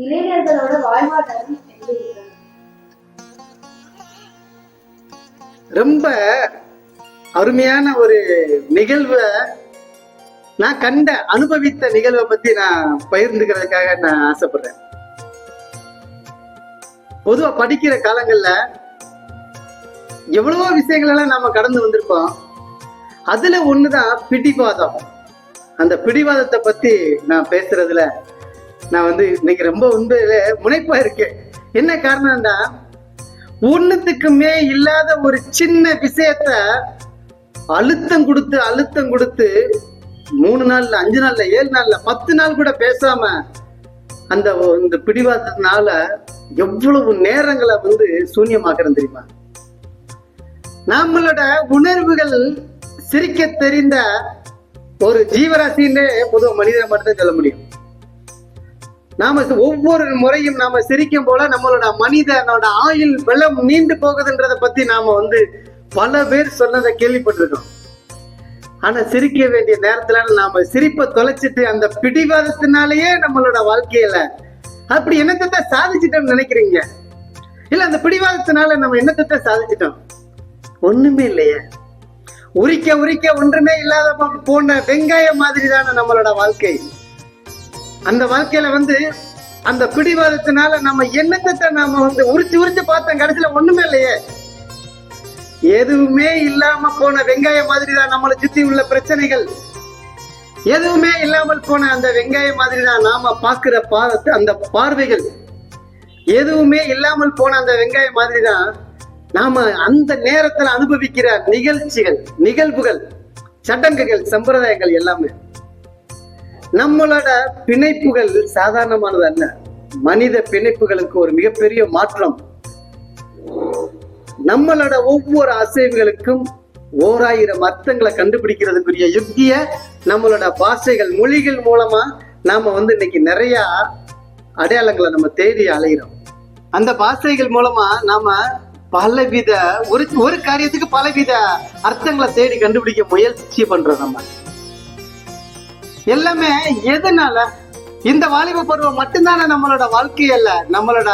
இளைஞர்களோட வாழ்வாதாரம் ரொம்ப அருமையான ஒரு நிகழ்வை நான் கண்ட அனுபவித்த நிகழ்வை பத்தி நான் பகிர்ந்துக்கிறதுக்காக நான் ஆசைப்படுறேன். பொதுவா படிக்கிற காலங்கள்ல எவ்வளவோ விஷயங்கள் எல்லாம் நாம கடந்து வந்திருப்போம். அதுல ஒண்ணுதான் பிடிவாதம். அந்த பிடிவாதத்தை பத்தி நான் பேசுறதுல நான் வந்து இன்னைக்கு ரொம்ப வந்து முனைப்பா இருக்கேன். என்ன காரணம்னா ஒண்ணுத்துக்குமே இல்லாத ஒரு சின்ன விஷயத்த அழுத்தம் கொடுத்து அழுத்தம் கொடுத்து மூணு நாள்ல அஞ்சு நாள்ல ஏழு நாள்ல பத்து நாள் கூட பேசாம அந்த இந்த பிடிவாதத்தினால எவ்வளவு நேரங்களை வந்து சூன்யமாக்குறோம் தெரியுமா? நம்மளோட உணர்வுகள் சிரிக்க தெரிந்த ஒரு ஜீவராசின்னு பொதுவாக மனிதனை மட்டும் சொல்ல முடியும். நாம ஒவ்வொரு முறையும் நாம சிரிக்கும் போல நம்மளோட மனிதனோட ஆயுள் வெள்ளம் நீண்டு போகுதுன்றத பத்தி நாம வந்து பல பேர் சொன்னதை கேள்விப்பட்டிருக்கோம் ஆனா சிரிக்க வேண்டிய நேரத்துல நாம சிரிப்பை தொலைச்சிட்டு அந்த பிடிவாதத்தினாலேயே நம்மளோட வாழ்க்கையில அப்படி என்னத்தை சாதிச்சிட்டோம்னு நினைக்கிறீங்க? இல்ல அந்த பிடிவாதத்தினால நம்ம என்னத்தை சாதிச்சிட்டோம்? ஒண்ணுமே இல்லையே. உரிக்க உரிக்க ஒன்றுமே இல்லாத போன வெங்காயம் மாதிரி தானே நம்மளோட வாழ்க்கை. அந்த வாழ்க்கையில வந்து அந்த பிடிவாதத்தினால நம்ம என்னத்தை நாம வந்து உரிச்சு உரிச்சு பார்த்தோம் கடைசியில ஒண்ணுமே இல்லையே. எதுவுமே இல்லாம போன வெங்காயம் மாதிரி தான் நம்மளை சுத்தி உள்ள பிரச்சனைகள். எதுவுமே இல்லாமல் போன அந்த வெங்காயம் மாதிரி தான் நாம பாக்குற பாதத்தை அந்த பார்வைகள். எதுவுமே இல்லாமல் போன அந்த வெங்காயம் மாதிரி தான் நாம அந்த நேரத்துல அனுபவிக்கிற நிகழ்ச்சிகள் நிகழ்வுகள் சடங்குகள் சம்பிரதாயங்கள் எல்லாமே. நம்மளோட பிணைப்புகள் சாதாரணமானது அல்ல. மனித பிணைப்புகளுக்கு ஒரு மிகப்பெரிய மாற்றம். நம்மளோட ஒவ்வொரு அசைவுகளுக்கும் ஓராயிரம் அர்த்தங்களை கண்டுபிடிக்கிறதுக்குரிய யுக்திய நம்மளோட பாஷைகள் மொழிகள் மூலமா நாம வந்து இன்னைக்கு நிறைய அடையாளங்களை நம்ம தேடி அலைகிறோம் அந்த பாஷைகள் மூலமா நாம பலவித ஒரு ஒரு காரியத்துக்கு பலவித அர்த்தங்களை தேடி கண்டுபிடிக்க முயற்சி பண்றோம் நம்ம. எல்லாமே எதனால? இந்த வாலிப பருவம் மட்டும்தானே நம்மளோட வாழ்க்கை அல்ல நம்மளோட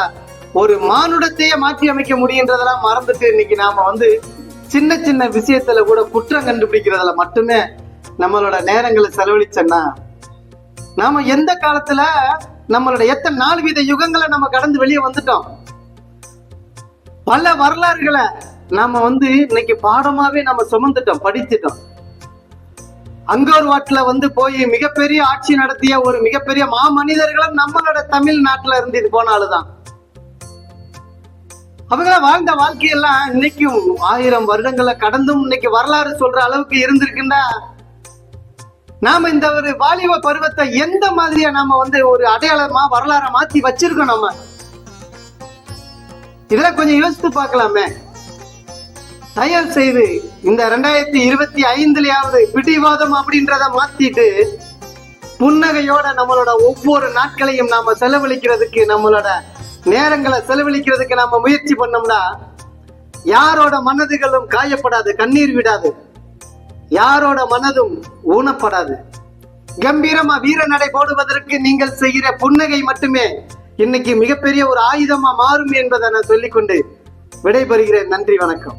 ஒரு மானுடத்தையே மாற்றி அமைக்க முடியுன்றதெல்லாம் மறந்துட்டு இன்னைக்கு நாம வந்து சின்ன சின்ன விஷயத்துல கூட குற்றம் கண்டுபிடிக்கிறதுல மட்டுமே நம்மளோட நேரங்களை செலவழிச்சோன்னா நாம எந்த காலத்துல நம்மளோட எத்தனை நாலு வித யுகங்களை நம்ம கடந்து வெளியே வந்துட்டோம்? பல வரலாறுகளை நாம வந்து இன்னைக்கு பாடமாவே நம்ம சுமந்துட்டோம் படிச்சுட்டோம். அங்கோர் வாட்டுல வந்து போய் மிகப்பெரிய ஆட்சி நடத்திய ஒரு மிகப்பெரிய மாமனிதர்களும் நம்மளோட தமிழ்நாட்டுல இருந்து இது போனாலுதான் அவங்கள அவங்க வாழ்ந்த வாழ்க்கையெல்லாம் இன்னைக்கும் ஆயிரம் வருடங்களை கடந்தும் இன்னைக்கு வரலாறு சொல்ற அளவுக்கு இருந்திருக்குன்னா நாம இந்த ஒரு வாலிப பருவத்தை எந்த மாதிரியா நாம வந்து ஒரு அடையாளமா வரலாற மாத்தி வச்சிருக்கோம் நம்ம இதெல்லாம் கொஞ்சம் யோசித்து பார்க்கலாமே. தயவு செய்து இந்த ரெண்டாயிரத்தி இருபத்தி ஐந்துலயாவது பிடிவாதம் அப்படின்றத மாத்திட்டு புன்னகையோட நம்மளோட ஒவ்வொரு நாட்களையும் நாம செலவழிக்கிறதுக்கு நம்மளோட நேரங்களை செலவழிக்கிறதுக்கு நாம முயற்சி பண்ணோம்னா யாரோட மனதுகளும் காயப்படாது கண்ணீர் விடாது. யாரோட மனதும் ஊனப்படாது. கம்பீரமா வீர நடை போடுவதற்கு நீங்கள் செய்கிற புன்னகை மட்டுமே இன்னைக்கு மிகப்பெரிய ஒரு ஆயுதமா மாறும் என்பதை நான் சொல்லிக்கொண்டு விடைபெறுகிறேன். நன்றி வணக்கம்.